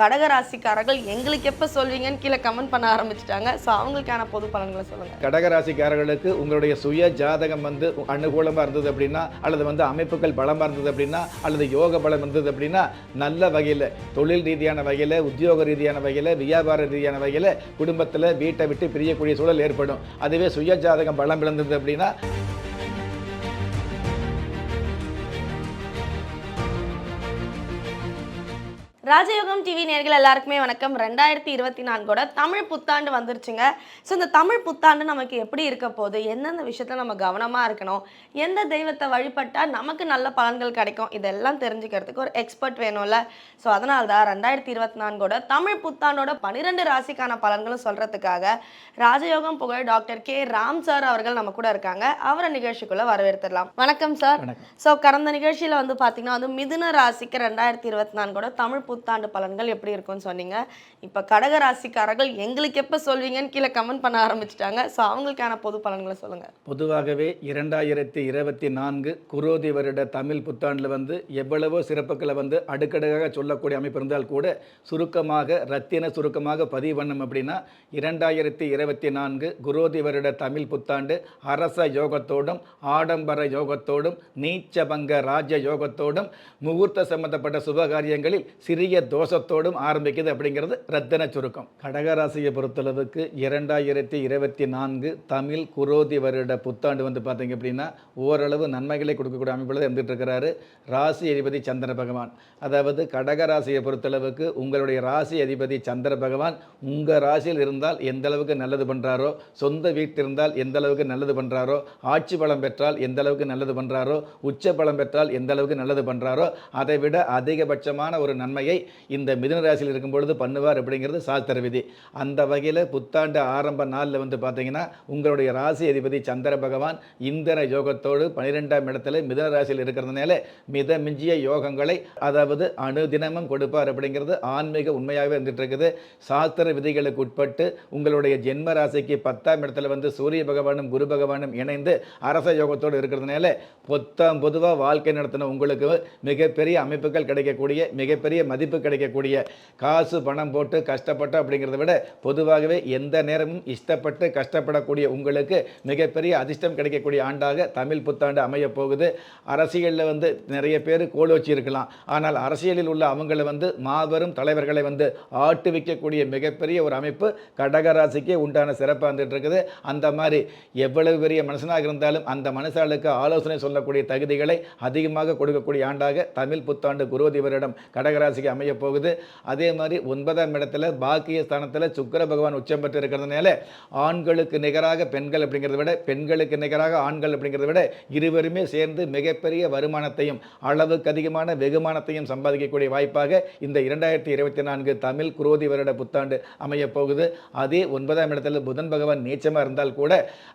கடகராசிக்காரர்கள் எங்களுக்கு எப்போ சொல்வீங்கன்னு கீழே கமெண்ட் பண்ண ஆரம்பிச்சிட்டாங்க. ஸோ அவங்களுக்கான பொது பலன்களை சொல்லுங்கள் கடகராசிக்காரர்களுக்கு உங்களுடைய சுய ஜாதகம் வந்து அனுகூலமாக இருந்தது அப்படின்னா அல்லது வந்து அமைப்புகள் பலமாக இருந்தது அப்படின்னா அல்லது யோக பலம் இருந்தது அப்படின்னா நல்ல வகையில் தொழில் ரீதியான வகையில் உத்தியோக ரீதியான வகையில் வியாபார ரீதியான வகையில் குடும்பத்தில் வீட்டை விட்டு பிரியக்கூடிய சூழல் ஏற்படும். அதுவே சுய ஜாதகம் பலம் இழந்தது அப்படின்னா ராஜயோகம் டிவி நேர்கள் எல்லாருக்குமே வணக்கம். ரெண்டாயிரத்தி இருபத்தி நான்கோட தமிழ் புத்தாண்டு வந்துருச்சுங்க. ஸோ இந்த தமிழ் புத்தாண்டு நமக்கு எப்படி இருக்க போகுது? எந்தெந்த விஷயத்தில் நம்ம கவனமாக இருக்கணும்? எந்த தெய்வத்தை வழிபட்டால் நமக்கு நல்ல பலன்கள் கிடைக்கும்? இதெல்லாம் தெரிஞ்சுக்கிறதுக்கு ஒரு எக்ஸ்பர்ட் வேணும்ல. ஸோ அதனால தான் ரெண்டாயிரத்தி இருபத்தி நான்கோட தமிழ் புத்தாண்டோட பன்னிரெண்டு ராசிக்கான பலன்களும் சொல்கிறதுக்காக ராஜயோகம் புகழ் டாக்டர் கே. ராம் சார் அவர்கள் நம்ம கூட இருக்காங்க. அவரை நிகழ்ச்சிக்குள்ளே வரவேற்றுடலாம் வணக்கம் சார். ஸோ கடந்த நிகழ்ச்சியில் வந்து பார்த்தீங்கன்னா வந்து மிதுன ராசிக்கு ரெண்டாயிரத்தி இருபத்தி நான்கோட தமிழ் புத்தாண்டு பலன்கள் எப்படி இருக்கும்னு சொன்னீங்க. இப்போ கடக ராசிக்காரர்கள் எங்களுக்கு எப்போ சொல்வீங்கன்னு கீழே கமெண்ட் பண்ண ஆரம்பிச்சிட்டாங்க. ஸோ அவங்களுக்கான பொது பலன்களை சொல்லுங்கள் பொதுவாகவே இரண்டாயிரத்தி இருபத்தி நான்கு குரோதி வருட தமிழ் புத்தாண்டில் வந்து எவ்வளவோ சிறப்புகளை வந்து அடுக்கடுக்காக சொல்லக்கூடிய அமைப்பு இருந்தால் கூட சுருக்கமாக ரத்தின சுருக்கமாக பதிவு பண்ணும் அப்படின்னா இரண்டாயிரத்தி இருபத்தி நான்கு குரோதி வருட தமிழ் புத்தாண்டு அரச யோகத்தோடும் ஆடம்பர யோகத்தோடும் நீச்சபங்க ராஜ யோகத்தோடும் முகூர்த்த சம்பந்தப்பட்ட சுபகாரியங்களில் சிறிய தோஷத்தோடும் ஆரம்பிக்குது அப்படிங்கிறது ரத்தன சுருக்கம். கடகராசியை பொறுத்தளவுக்கு இரண்டாயிரத்தி இருபத்தி நான்கு தமிழ் குரோதி வருட புத்தாண்டு வந்து பார்த்தீங்க அப்படின்னா ஓரளவு நன்மைகளை கொடுக்கக்கூடிய அமைப்பில் இருந்துகிட்டு இருக்கிறாரு ராசி அதிபதி சந்திர பகவான். அதாவது கடக ராசியை பொறுத்தளவுக்கு உங்களுடைய ராசி அதிபதி சந்திர பகவான் உங்கள் ராசியில் இருந்தால் எந்த அளவுக்கு நல்லது பண்ணுறாரோ சொந்த வீட்டில் இருந்தால் எந்த அளவுக்கு நல்லது பண்ணுறாரோ ஆட்சி பலம் பெற்றால் எந்த அளவுக்கு நல்லது பண்ணுறாரோ உச்ச பலம் பெற்றால் எந்த அளவுக்கு நல்லது பண்ணுறாரோ அதை விட அதிகபட்சமான ஒரு நன்மையை இந்த மிதுனராசியில் இருக்கும் பொழுது பண்ணுவார் அப்படிங்கிறது சாஸ்திர விதி. அந்த வகையில் புத்தாண்டு ஆரம்ப நாளில் வந்து பார்த்தீங்கன்னா உங்களுடைய ராசி அதிபதி சந்திர பகவான் இந்திர யோகத்தோடு பனிரெண்டாம் இடத்துல மிதுன ராசியில் இருக்கிறதுனால மித மிஞ்சிய யோகங்களை அதாவது அணுதினமும் கொடுப்பார் அப்படிங்கிறது ஆன்மீக உண்மையாகவே இருந்துட்டு இருக்குது. சாஸ்திர விதிகளுக்கு உட்பட்டு உங்களுடைய ஜென்ம ராசிக்கு பத்தாம் இடத்துல வந்து சூரிய பகவானும் குரு பகவானும் இணைந்து அரச யோகத்தோடு இருக்கிறதுனால பொத்தாம் பொதுவாக வாழ்க்கை நடத்தின உங்களுக்கு மிகப்பெரிய அமைப்புகள் கிடைக்கக்கூடிய மிகப்பெரிய மதிப்பு கிடைக்கக்கூடிய காசு பணம் போட்டு கஷ்டப்பட்டு அப்படிங்கிறத விட பொதுவாகவே எந்த நேரமும் இஷ்டப்பட்டு கஷ்டப்படக்கூடிய உங்களுக்கு மிகப்பெரிய அதிர்ஷ்டம் கிடைக்கக்கூடிய ஆண்டாக தமிழ் புத்தாண்டு அமைய போகுது. அரசியலில் வந்து நிறைய பேர் கோல் வச்சு இருக்கலாம். ஆனால் அரசியலில் உள்ள அவங்களை வந்து மாபெரும் தலைவர்களை வந்து ஆட்டு வைக்கக்கூடிய மிகப்பெரிய ஒரு அமைப்பு கடகராசிக்கே உண்டான சிறப்பாக வந்துட்டு இருக்குது அந்த மாதிரி எவ்வளவு பெரிய மனுஷனாக இருந்தாலும் அந்த மனுஷாளுக்கு ஆலோசனை சொல்லக்கூடிய தகுதிகளை அதிகமாக கொடுக்கக்கூடிய ஆண்டாக தமிழ் புத்தாண்டு குருவதிபரிடம் கடகராசிக்கு அமைய போகுது. அதே மாதிரி ஒன்பதாம் இடத்துல பாக்கிய ஸ்தானத்தில் சுக்கர பகவான் உச்சம் பெற்று இருக்கிறதுனால ஆண்களுக்கு நிகராக பெண்கள் அப்படிங்கிறத விட பெண்களுக்கு நிகராக ஆண்கள் அப்படிங்கிறத விட இருவருமே சேர்ந்து மிகப்பெரிய வருமானத்தையும் அளவுக்கு அதிகமான வெகுமானத்தையும் சம்பாதிக்கக்கூடிய வாய்ப்பாக இந்த இரண்டாயிரத்தி இருபத்தி நான்கு தமிழ் குரோதி வருட புத்தாண்டு அமைய போகுது. அதே ஒன்பதாம் இடத்துல புதன் பகவான் நீச்சமாக இருந்தால் கூட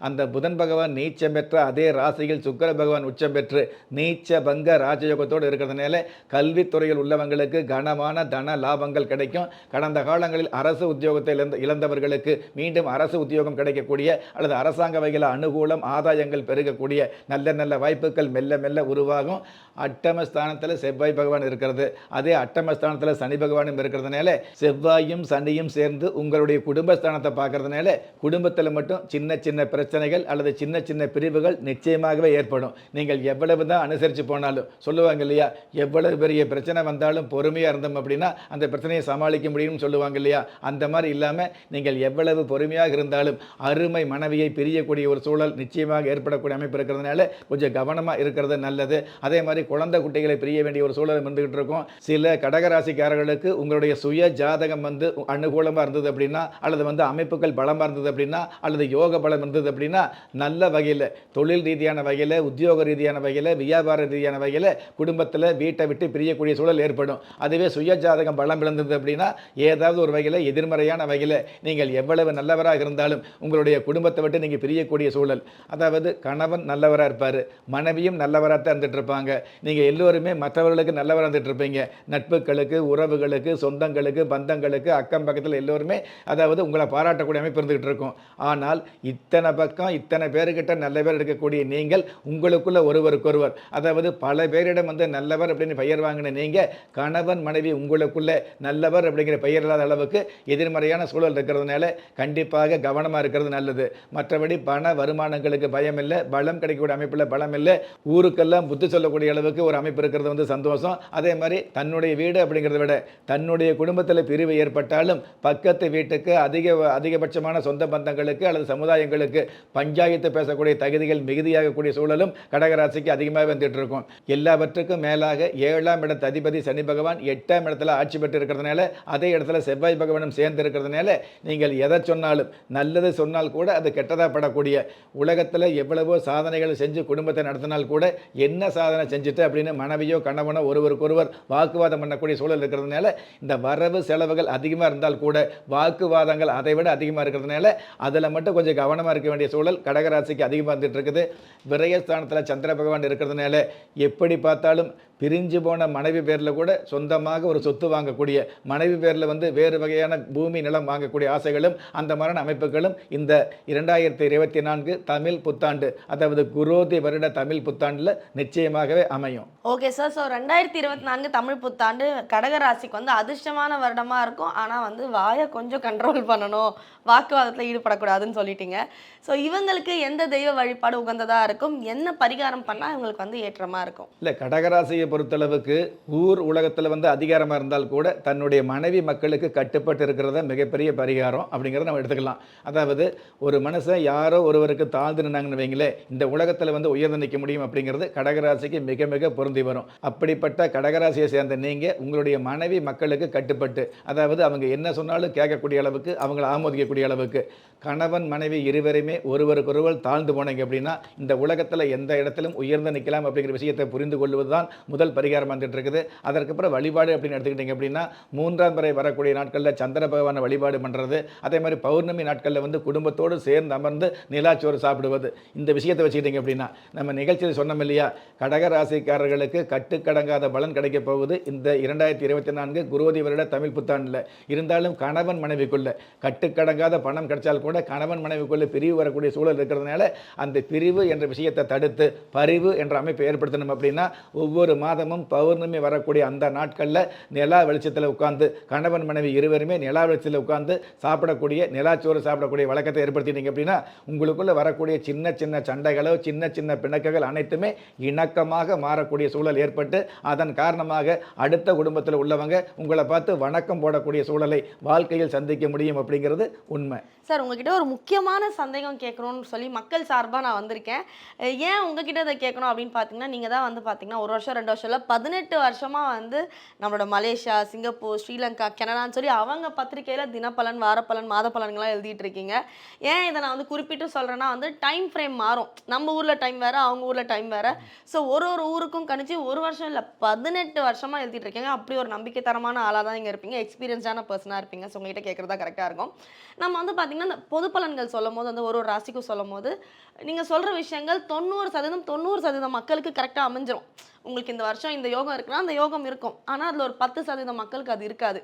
அந்த புதன் பகவான் நீச்சம் பெற்ற அதே ராசியில் சுக்கிர பகவான் உச்சம் பெற்று நீச்ச பங்க ராஜயோகத்தோடு இருக்கிறதுனால கல்வித்துறையில் உள்ளவங்களுக்கு கன கனமான தன லாபங்கள் கிடைக்கும். கடந்த காலங்களில் அரசு உத்தியோகத்தை இழந்த இழந்தவர்களுக்கு மீண்டும் அரசு உத்தியோகம் கிடைக்கக்கூடிய அல்லது அரசாங்க வகையில் அனுகூலம் ஆதாயங்கள் பெருகக்கூடிய நல்ல நல்ல வாய்ப்புகள் மெல்ல மெல்ல உருவாகும். அட்டமஸ்தானத்தில் செவ்வாய் பகவான் இருக்கிறது. அதே அட்டமஸ்தானத்தில் சனி பகவானும் இருக்கிறதுனால செவ்வாயும் சனியும் சேர்ந்து உங்களுடைய குடும்பஸ்தானத்தை பார்க்கறதுனால குடும்பத்தில் மட்டும் சின்ன சின்ன பிரச்சனைகள் அல்லது சின்ன சின்ன பிரிவுகள் நிச்சயமாகவே ஏற்படும். நீங்கள் எவ்வளவு தான் அனுசரித்து போனாலும் சொல்லுவாங்க இல்லையா? எவ்வளவு பெரிய பிரச்சனை வந்தாலும் பொறுமையாக இருந்தோம் அப்படின்னா அந்த பிரச்சனையை சமாளிக்க முடியும்னு சொல்லுவாங்க இல்லையா? அந்த மாதிரி இல்லாமல் நீங்கள் எவ்வளவு பொறுமையாக இருந்தாலும் அருமை மனைவியை பிரியக்கூடிய ஒரு சூழல் நிச்சயமாக ஏற்படக்கூடிய அமைப்பு இருக்கிறதுனால கொஞ்சம் கவனமாக இருக்கிறது நல்லது. அதே மாதிரி குழந்தை குட்டிகளை பிரிய வேண்டிய ஒரு சூழல் இருந்துகிட்டு இருக்கும். சில கடகராசிக்காரர்களுக்கு உங்களுடைய சுய ஜாதகம் வந்து அனுகூலமாக இருந்தது அப்படின்னா அல்லது வந்து அமைப்புகள் பலமாக இருந்தது அப்படின்னா அல்லது யோக பலம் இருந்தது அப்படின்னா நல்ல வகையில் தொழில் ரீதியான வகையில் உத்தியோக ரீதியான வகையில் வியாபார ரீதியான வகையில் குடும்பத்தில் வீட்டை விட்டு பிரியக்கூடிய சூழல் ஏற்படும். அதுவே சுய ஜாதகம் பலம் இழந்தது அப்படின்னா ஏதாவது ஒரு வகையில் எதிர்மறையான வகையில் நீங்கள் எவ்வளவு நல்லவராக இருந்தாலும் உங்களுடைய குடும்பத்தை விட்டு நீங்கள் பிரியக்கூடிய சூழல். அதாவது கணவன் நல்லவராக இருப்பார் மனைவியும் நல்லவராக தான் இருந்துட்டு இருப்பாங்க. நீங்கள் எல்லோருமே மற்றவர்களுக்கு நல்லவராக இருந்துட்டு இருப்பீங்க. நட்புகளுக்கு உறவுகளுக்கு சொந்தங்களுக்கு பந்தங்களுக்கு அக்கம் பக்கத்தில் எல்லோருமே அதாவது உங்களை பாராட்டக்கூடிய அமைப்பு இருந்துகிட்டு இருக்கும். ஆனால் இத்தனை பக்கம் இத்தனை பேர்கிட்ட நல்ல பேர் எடுக்கக்கூடிய நீங்கள் உங்களுக்குள்ள ஒருவருக்கொருவர். அதாவது பல பேரிடம் வந்து நல்லவர் அப்படின்னு பெயர் வாங்கின நீங்கள் கணவன் மனைவி உங்களுக்குள்ள நல்லவர் அப்படிங்கிற பெயர் இல்லாத அளவுக்கு எதிர்மறையான சூழல் இருக்கிறதுனால கண்டிப்பாக கவனமாக இருக்கிறது நல்லது. மற்றபடி பண வருமானங்களுக்கு பயம் இல்லை பலம் கிடைக்கக்கூடிய அமைப்பில் பலம் இல்லை. ஊருக்கெல்லாம் புத்தி சொல்லக்கூடிய அளவுக்கு ஒரு அமைப்பு இருக்கிறது வந்து சந்தோஷம். அதே மாதிரி தன்னுடைய வீடு அப்படிங்கிறத விட தன்னுடைய குடும்பத்தில் பிரிவு ஏற்பட்டாலும் பக்கத்து வீட்டுக்கு அதிக அதிகபட்சமான சொந்த பந்தங்களுக்கு அல்லது சமுதாயங்களுக்கு பஞ்சாயத்து பேசக்கூடிய தகுதிகள் மிகுதியாகக்கூடிய சூழலும் கடகராசிக்கு அதிகமாக வந்துட்டு இருக்கும். எல்லாவற்றுக்கும் மேலாக ஏழாம் இடத்து அதிபதி சனி பகவான் எட்டாம் இடத்துல ஆட்சி பெற்று இருக்கிறதுனால அதே இடத்துல செவ்வாய் பகவானும் சேர்ந்து இருக்கிறதுனால நீங்கள் எதை சொன்னாலும் நல்லது சொன்னால் கூட அது கெட்டதாக படக்கூடிய உலகத்தில் எவ்வளவோ சாதனைகள் செஞ்சு குடும்பத்தை நடத்தினால் கூட என்ன சாதனை செஞ்சுட்டு அப்படின்னு மனைவியோ கணவனோ ஒருவருக்கொருவர் வாக்குவாதம் பண்ணக்கூடிய சூழல் இருக்கிறதுனால இந்த வரவு செலவுகள் அதிகமாக இருந்தால் கூட வாக்குவாதங்கள் அதை விட அதிகமாக இருக்கிறதுனால அதில் மட்டும் கொஞ்சம் கவனமாக இருக்க வேண்டிய சூழல் கடகராசிக்கு அதிகமாக இருந்துகிட்டு இருக்குது. விரயஸ்தானத்தில் சந்திர பகவான் இருக்கிறதுனால எப்படி பார்த்தாலும் பிரிஞ்சு போன மனைவி பேரில் கூட சொந்தமாக ஒரு சொத்து வாங்கக்கூடிய மனைவி பேரில் வந்து வேறு வகையான பூமி நிலம் வாங்கக்கூடிய ஆசைகளும் அந்த மாதிரியான அமைப்புகளும் இந்த இரண்டாயிரத்தி இருபத்தி நான்கு தமிழ் புத்தாண்டு அதாவது குரோதி வருட தமிழ் புத்தாண்டில் நிச்சயமாகவே அமையும். ஓகே சார் ஸோ ரெண்டாயிரத்தி இருபத்தி நான்கு தமிழ் புத்தாண்டு கடகராசிக்கு வந்து அதிர்ஷ்டமான வருடமா இருக்கும். ஆனா வந்து வாயை கொஞ்சம் கண்ட்ரோல் பண்ணணும். வாக்குவாதத்தில் ஈடுபடக்கூடாதுன்னு சொல்லிட்டீங்க. ஸோ இவங்களுக்கு எந்த தெய்வ வழிபாடு உகந்ததா இருக்கும்? என்ன பரிகாரம் பண்ணா இவங்களுக்கு வந்து ஏற்றமா இருக்கும்? இல்லை கடகராசியை பொறுத்தளவுக்கு ஊர் உலகத்தில் வந்து அதிகாரமாக இருந்தால் கூட தன்னுடைய மனைவி மக்களுக்கு கட்டுப்பட்டு இருக்கிறத மிகப்பெரிய பரிகாரம் அப்படிங்கிறத நம்ம எடுத்துக்கலாம். அதாவது ஒரு மனுஷன் யாரோ ஒருவருக்கு தாழ்ந்து நின்னாங்கன்னு வைங்களேன் இந்த உலகத்தில் வந்து உயர்ந்து நிற்க முடியும் அப்படிங்கிறது கடகராசிக்கு மிக மிக பொருந்தி வரும். அப்படிப்பட்ட கடகராசியை சேர்ந்த நீங்கள் உங்களுடைய மனைவி மக்களுக்கு கட்டுப்பட்டு அதாவது அவங்க என்ன சொன்னாலும் கேட்கக்கூடிய அளவுக்கு அவங்கள ஆமோதிக்கக்கூடிய அளவுக்கு கணவன் மனைவி இருவருமே ஒருவருக்கொருவர் தாழ்ந்து போனீங்க அப்படின்னா இந்த உலகத்தில் எந்த இடத்திலும் உயர்ந்து நிற்கலாம் அப்படிங்கிற விஷயத்தை புரிந்து கொள்வது தான் முதல் பரிகாரம் வந்துட்டு இருக்குது அதற்கப்புறம் வழிபாடு அப்படின்னு எடுத்துக்கிட்டிங்க அப்படின்னா மூன்றாம் பிறை வரக்கூடிய நாட்களில் சந்திர பகவானை வழிபாடு பண்ணுறது அதே மாதிரி பௌர்ணமி நாட்களில் வந்து குடும்பத்தோடு சேர்ந்து அமர்ந்து நிலாச்சோறு சாப்பிடுவது. இந்த விஷயத்தை வச்சுக்கிட்டிங்க அப்படின்னா நம்ம நிகழ்ச்சியில் சொன்னோம் இல்லையா கடக ராசிக்காரர்களுக்கு கட்டுக்கடங்காத பலன் கிடைக்க போகுது. இந்த இரண்டாயிரத்தி இருபத்தி நான்கு குருவதி வருட தமிழ் புத்தாண்டில். இருந்தாலும் கணவன் மனைவிக்குள்ள கட்டுக்கடங்காத பணம் கிடைச்சால் கூட கணவன் மனைவிக்குள்ள பிரிவு வரக்கூடிய சூழல் இருக்கிறதுனால அந்த பிரிவு என்ற விஷயத்தை தடுத்து பரிவு என்ற அமைப்பை ஏற்படுத்தணும் அப்படின்னா ஒவ்வொரு மாதமும் பௌர்ணமி வரக்கூடிய அந்த நாட்களில் நிலா வெளிச்சத்தில் உட்காந்து கணவன் மனைவி இருவருமே நிலா வெளிச்சத்தில் உட்காந்து சாப்பிடக்கூடிய நிலாச்சோறு சாப்பிடக்கூடிய வழக்கத்தை ஏற்படுத்திட்டீங்க அப்படின்னா உங்களுக்குள்ள வரக்கூடிய சின்ன சின்ன சண்டைகளோ சின்ன சின்ன பிணக்குகள் அனைத்துமே இணக்கமாக மாறக்கூடிய சூழல் ஏற்பட்டு அதன் காரணமாக அடுத்த குடும்பத்தில் உள்ளவங்க உங்களை பார்த்து வணக்கம் போடக்கூடிய சூழலை வாழ்க்கையில் சந்திக்க முடியும் அப்படிங்கிறது உண்மை. சார் உங்ககிட்ட ஒரு முக்கியமான சந்தேகம் கேட்கணும்னு சொல்லி மக்கள் சார்பாக நான் வந்திருக்கேன். ஏன் உங்ககிட்ட இதை கேட்கணும் அப்படின்னு பார்த்தீங்கன்னா நீங்கள் தான் வந்து பார்த்தீங்கன்னா ஒரு வருஷம் ரெண்டு வருஷம் இல்லை பதினெட்டு வருஷமாக வந்து நம்மளோட மலேசியா சிங்கப்பூர் ஸ்ரீலங்கா கனடான்னு சொல்லி அவங்க பத்திரிக்கையில் தினப்பலன் வாரப்பலன் மாதப்பலன்கள்லாம் எழுதிட்டு இருக்கீங்க ஏன் இதை நான் வந்து குறிப்பிட்டு சொல்கிறேன்னா வந்து டைம் ஃப்ரேம் மாறும். நம்ம ஊரில் டைம் வேறு அவங்க ஊரில் டைம் வேறு. ஸோ ஒரு ஒரு ஊருக்கும் கணிச்சு ஒரு வருஷம் இல்லை பதினெட்டு வருஷமாக எழுதிட்டு இருக்கீங்க அப்படி ஒரு நம்பிக்கை தரமான ஆளாக தான் இங்கே இருப்பீங்க. எக்ஸ்பீரியன்ஸான பர்சனாக இருப்பீங்க. ஸோ உங்ககிட்ட கேட்குறதா கரெக்டாக இருக்கும். நம்ம வந்து பார்த்தீங்கன்னா இந்த பொது பலன்கள் சொல்லும் போது வந்து ஒரு ஒரு ராசிக்கும் சொல்லும் போது நீங்கள் சொல்கிற விஷயங்கள் தொண்ணூறு சதவீதம் தொண்ணூறு சதவீதம் மக்களுக்கு கரெக்டாக அமைஞ்சிரும். உங்களுக்கு இந்த வருஷம் இந்த யோகம் இருக்குன்னா அந்த யோகம் இருக்கும். ஆனால் அதில் ஒரு பத்து சதவீதம் மக்களுக்கு அது இருக்காது.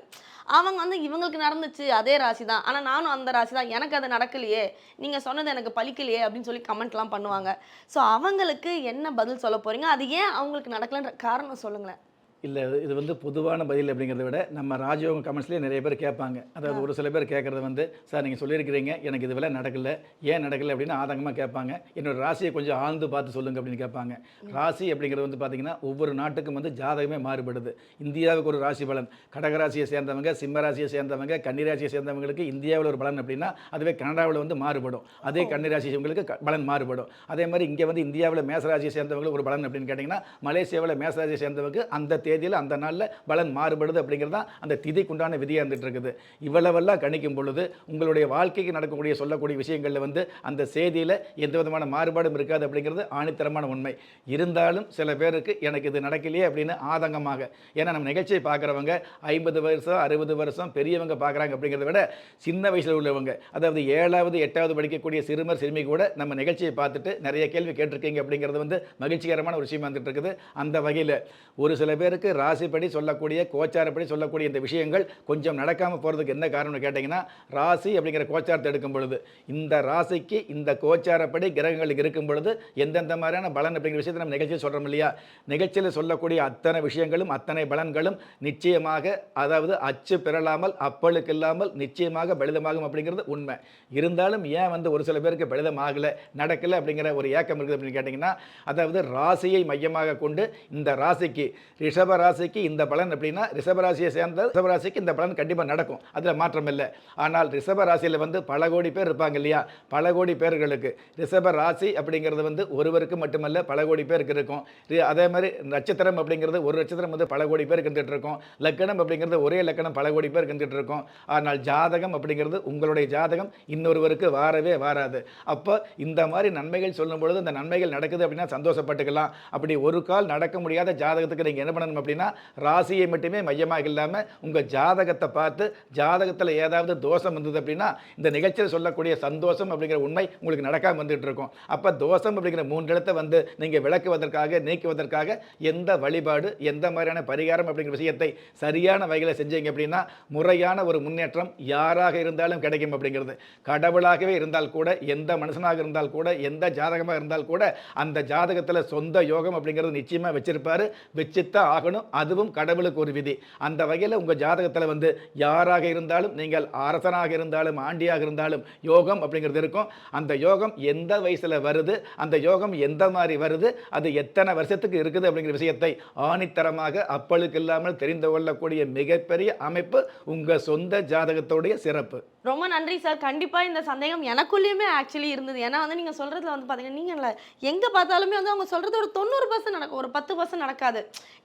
அவங்க வந்து இவங்களுக்கு நடந்துச்சு அதே ராசி தான் ஆனால் நானும் அந்த ராசி தான் எனக்கு அது நடக்கலையே. நீங்கள் சொன்னது எனக்கு பலிக்கலையே அப்படின்னு சொல்லி கமெண்ட்லாம் பண்ணுவாங்க. ஸோ அவங்களுக்கு என்ன பதில் சொல்ல போகிறீங்க அது ஏன் அவங்களுக்கு நடக்கலன்ற காரணம் சொல்லுங்களேன். இல்லை இது வந்து பொதுவான பதில் அப்படிங்கிறத விட நம்ம ராஜயோகம் கமெண்ட்ஸ்லேயே நிறைய பேர் கேட்பாங்க. அதாவது ஒரு சில பேர் கேட்குறது வந்து சார் நீங்கள் சொல்லியிருக்கிறீங்க எனக்கு இது வேலை நடக்கல ஏன் நடக்கல? அப்படின்னு ஆதங்கமாக கேட்பாங்க. என்னோட ராசியை கொஞ்சம் ஆழ்ந்து பார்த்து சொல்லுங்க அப்படின்னு கேட்பாங்க. ராசி அப்படிங்கிறது வந்து பார்த்தீங்கன்னா ஒவ்வொரு நாட்டுக்கும் வந்து ஜாதகமே மாறுபடுது. இந்தியாவுக்கு ஒரு ராசி பலன். கடகராசியை சேர்ந்தவங்க சிம்ம ராசியை சேர்ந்தவங்க கன்னிராசியை சேர்ந்தவங்களுக்கு இந்தியாவில் ஒரு பலன் அப்படின்னா அதுவே கனடாவில் வந்து மாறுபடும். அதே கன்னிராசிவங்களுக்கு பலன் மாறுபடும். அதே மாதிரி இங்கே வந்து இந்தியாவில் மேசராசியை சேர்ந்தவங்களுக்கு ஒரு பலன் அப்படின்னு கேட்டிங்கன்னா மலேசியாவில் மேசராசியை சேர்ந்தவங்க அந்த தேதியில் அந்த நாளில் பலன் மாறுபடுது அப்படிங்கிறது தான் அந்த திதிக்குண்டான விதியாக இருந்துட்டு இருக்குது இவ்வளவெல்லாம் கணிக்கும் பொழுது உங்களுடைய வாழ்க்கைக்கு நடக்கக்கூடிய சொல்லக்கூடிய விஷயங்களில் வந்து அந்த செய்தியில் எந்த விதமான மாறுபாடும் இருக்காது அப்படிங்கிறது ஆணித்தரமான உண்மை. இருந்தாலும் சில பேருக்கு எனக்கு இது நடக்கலையே அப்படின்னு ஆதங்கமாக. ஏன்னா நம்ம நிகழ்ச்சியை பார்க்குறவங்க ஐம்பது வருஷம் அறுபது வருஷம் பெரியவங்க பார்க்குறாங்க அப்படிங்கிறத விட சின்ன வயசில் உள்ளவங்க அதாவது ஏழாவது எட்டாவது படிக்கக்கூடிய சிறுமர் சிறுமி கூட நம்ம நிகழ்ச்சியை பார்த்துட்டு நிறைய கேள்வி கேட்டிருக்கீங்க அப்படிங்கிறது வந்து மகிழ்ச்சிகரமான ஒரு விஷயமா வந்துட்டு இருக்குது அந்த வகையில் ஒரு சில பேருக்கு பேருக்கு ராசிப்படி சொல்லக்கூடிய கோச்சாரப்படி சொல்லக்கூடிய இந்த விஷயங்கள் கொஞ்சம் நடக்காமல் போகிறதுக்கு என்ன காரணம்னு கேட்டிங்கன்னா ராசி அப்படிங்கிற கோச்சாரத்தை எடுக்கும் பொழுது இந்த ராசிக்கு இந்த கோச்சாரப்படி கிரகங்கள் இருக்கும் பொழுது எந்தெந்த மாதிரியான பலன் அப்படிங்கிற விஷயத்தை நம்ம நிகழ்ச்சியில் சொல்கிறோம் இல்லையா? நிகழ்ச்சியில் சொல்லக்கூடிய அத்தனை விஷயங்களும் அத்தனை பலன்களும் நிச்சயமாக அதாவது அச்சு பெறலாமல் அப்பளுக்கு இல்லாமல் நிச்சயமாக பலிதமாகும் அப்படிங்கிறது உண்மை. இருந்தாலும் ஏன் வந்து ஒரு சில பேருக்கு பலிதம் ஆகலை நடக்கலை அப்படிங்கிற ஒரு ஏக்கம் இருக்குது அப்படின்னு கேட்டிங்கன்னா அதாவது ராசியை மையமாக கொண்டு இந்த ராசிக்கு ரிஷப ரிஷபராசிக்கு இந்த பலன் அப்படின்னா ரிஷபராசியை சேர்ந்த ரிஷபராசிக்கு இந்த பலன் கண்டிப்பாக நடக்கும். அதில் மாற்றம் இல்லை. ஆனால் ரிஷபராசியில் வந்து பல கோடி பேர் இருப்பாங்க இல்லையா? பல கோடி பேர்களுக்கு. ரிஷபராசி அப்படிங்கிறது வந்து ஒருவருக்கு மட்டுமல்ல பல கோடி பேருக்கு இருக்கும். ரி- அதே மாதிரி நட்சத்திரம் அப்படிங்கிறது ஒரு நட்சத்திரம் வந்து பல கோடி பேர் இருந்துட்டு இருக்கும். லக்கணம் அப்படிங்கிறது ஒரே லக்கணம் பல கோடி பேர் இருந்துட்டு இருக்கும். ஆனால் ஜாதகம் அப்படிங்கிறது உங்களுடைய ஜாதகம் இன்னொருவருக்கு வாரவே வாராது. அப்போ இந்த மாதிரி நன்மைகள் சொல்லும் பொழுது இந்த நன்மைகள் நடக்குது அப்படின்னா சந்தோஷப்பட்டுக்கலாம். அப்படி ஒரு கால் நடக்க முடியாத ஜாதகத்துக்கு நீங்கள் என்ன பண்ணணும் அப்படின்னா ராசியை மட்டுமே மையமாக இல்லாமல் உங்கள் ஜாதகத்தை பார்த்து ஜாதகத்தில் ஏதாவது தோஷம் வந்தது அப்படின்னா இந்த நிகழ்ச்சியில் சொல்லக்கூடிய சந்தோஷம் அப்படிங்கிற உண்மை உங்களுக்கு நடக்காமல் வந்துட்டு இருக்கும். அப்போ தோஷம் அப்படிங்கிற மூன்று இடத்தை வந்து நீங்கள் விளக்குவதற்காக நீக்குவதற்காக எந்த வழிபாடு எந்த மாதிரியான பரிகாரம் அப்படிங்கிற விஷயத்தை சரியான வகையில் செஞ்சீங்க அப்படின்னா முறையான ஒரு முன்னேற்றம் யாராக இருந்தாலும் கிடைக்கும் அப்படிங்கிறது. கடவுளாகவே இருந்தால் கூட எந்த மனுஷனாக இருந்தால் கூட எந்த ஜாதகமாக இருந்தால் கூட அந்த ஜாதகத்தில் சொந்த யோகம் அப்படிங்கிறது நிச்சயமாக வச்சிருப்பார். வச்சுத்தான் ஆகணும். அதுவும் கடவுளுக்கு ஒரு விதி. அந்த வகையில் உங்கள் ஜாதகத்தில் வந்து யாராக இருந்தாலும் நீங்கள் அரசனாக இருந்தாலும் ஆண்டியாக இருந்தாலும் யோகம் அப்படிங்கிறது இருக்கும். அந்த யோகம் எந்த வயசில் வருது அந்த யோகம் எந்த மாதிரி வருது அது எத்தனை வருஷத்துக்கு இருக்குது அப்படிங்கிற விஷயத்தை ஆணித்தரமாக அப்பளுக்கு இல்லாமல் தெரிந்து கொள்ளக்கூடிய மிகப்பெரிய அமைப்பு உங்கள் சொந்த ஜாதகத்தோடைய சிறப்பு. ரொம்ப நன்றி சார். கண்டிப்பாக இந்த சந்தேகம் எனக்குள்ளேயுமே ஆக்சுவலி இருந்தது. ஏன்னா வந்து நீங்கள் சொல்கிறதுல வந்து பார்த்தீங்கன்னா நீங்கள் இல்லை எங்கே பார்த்தாலுமே வந்து அவங்க சொல்கிறது ஒரு தொண்ணூறு பர்சன்ட் நடக்கும் ஒரு பத்து பர்சன்ட் நடக்காது.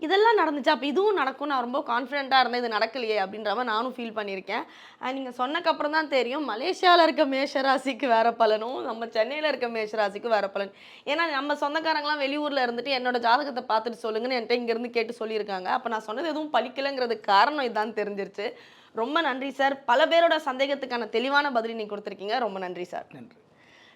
இதெல்லாம் நடந்துச்சு. அப்போ இதுவும் நடக்கும் நான் ரொம்ப கான்ஃபிடென்ட்டாக இருந்தேன். இது நடக்கலையே அப்படின்ற மாதிரி நானும் ஃபீல் பண்ணியிருக்கேன். நீங்கள் சொன்னக்கப்புறம் தான் தெரியும். மலேசியாவில் இருக்க மேஷராசிக்கு வேறு பலனும் நம்ம சென்னையில் இருக்க மேஷராசிக்கு வேறு பலன் ஏன்னா நம்ம சொந்தக்காரங்களாம் வெளியூரில் இருந்துட்டு என்னோட ஜாதகத்தை பார்த்துட்டு சொல்லுங்கன்னு என்கிட்ட இங்கேருந்து கேட்டு சொல்லியிருக்காங்க. அப்போ நான் சொன்னது எதுவும் பழிக்கலைங்கிறதுக்கு காரணம் இதான் தெரிஞ்சிருச்சு. ரொம்ப நன்றி சார். பல பேரோட சந்தேகத்துக்கான தெளிவான பதில் நீங்கள் கொடுத்துருக்கீங்க. ரொம்ப நன்றி சார். நன்றி.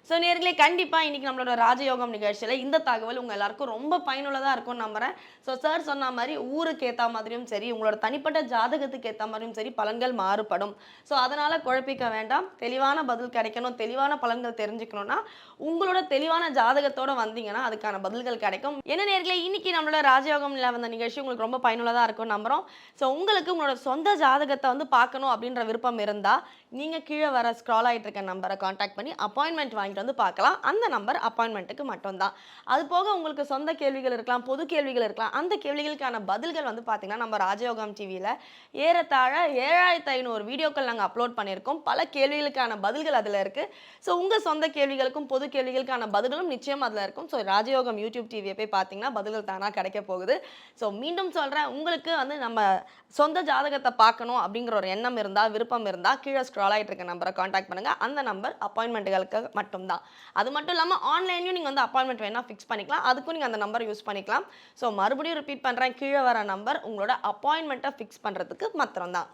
ஸோ நேர்களே கண்டிப்பாக இன்னைக்கு நம்மளோட ராஜயோகம் நிகழ்ச்சியில் இந்த தகவல் உங்கள் எல்லாருக்கும் ரொம்ப பயனுள்ளதாக இருக்கும்னு நம்புகிறேன் ஸோ சார் சொன்ன மாதிரி ஊருக்கு ஏற்ற மாதிரியும் சரி உங்களோட தனிப்பட்ட ஜாதகத்துக்கு ஏற்ற மாதிரியும் சரி பலன்கள் மாறுபடும். ஸோ அதனால் குழப்பிக்க வேண்டாம். தெளிவான பதில் கிடைக்கணும். தெளிவான பலன்கள் தெரிஞ்சுக்கணும்னா உங்களோட தெளிவான ஜாதகத்தோட வந்தீங்கன்னா அதுக்கான பதில்கள் கிடைக்கும். என்ன நேர்களே இன்னைக்கு நம்மளோட ராஜயோகம் வந்த நிகழ்ச்சி உங்களுக்கு ரொம்ப பயனுள்ளதாக இருக்கும்னு நம்புகிறோம் ஸோ உங்களுக்கு உங்களோட சொந்த ஜாதகத்தை வந்து பார்க்கணும் அப்படின்ற விருப்பம் இருந்தால் நீங்கள் கீழே வர ஸ்க்ரால் ஆகிட்டு இருக்க நம்பரை காண்டாக்ட் பண்ணி அப்பாயின்மெண்ட் வாங்கிட்டு வந்து பார்க்கலாம். அந்த நம்பர் அப்பாயின்மெண்ட்டுக்கு மட்டும்தான். அது போக உங்களுக்கு சொந்த கேள்விகள் இருக்கலாம் பொது கேள்விகள் இருக்கலாம். அந்த கேள்விகளுக்கான பதில்கள் வந்து பார்த்தீங்கன்னா நம்ம ராஜயோகம் டிவியில் ஏறத்தாழ ஏழாயிரத்து ஐநூறு வீடியோக்கள் நாங்கள் அப்லோட் பண்ணியிருக்கோம். பல கேள்விகளுக்கான பதில்கள் அதில் இருக்குது ஸோ உங்கள் சொந்த கேள்விகளுக்கும் பொது கேள்விகளுக்கான பதில்களும் நிச்சயம் அதில் இருக்கும். ஸோ ராஜயோகம் யூடியூப் டிவியை போய் பார்த்தீங்கன்னா பதில்கள் தானாக கிடைக்க போகுது. ஸோ மீண்டும் சொல்கிறேன் உங்களுக்கு வந்து நம்ம சொந்த ஜாதகத்தை பார்க்கணும் அப்படிங்கிற ஒரு எண்ணம் இருந்தால் விருப்பம் இருந்தால் கீழே ஸ்க்ரால் ஆகிட்டு இருக்க நம்பரை காண்டாக்ட் பண்ணுங்கள் அந்த நம்பர் அப்பாயின்மெண்ட்டுகளுக்கு மட்டும்தான். அது மட்டும் இல்லாமல் ஆன்லைன்லையும் நீங்கள் வந்து அப்பாயின்மெண்ட் வேணால் ஃபிக்ஸ் பண்ணிக்கலாம். அதுக்கும் நீங்கள் அந்த நம்பர் யூஸ் பண்ணிக்கலாம். ஸோ மறுபடியும் ரிப்பீட் பண்ணுறேன் கீழே வர நம்பர் உங்களோட அப்பாயின்மெண்ட்டை ஃபிக்ஸ் பண்ணுறதுக்கு மாத்திரம்தான்.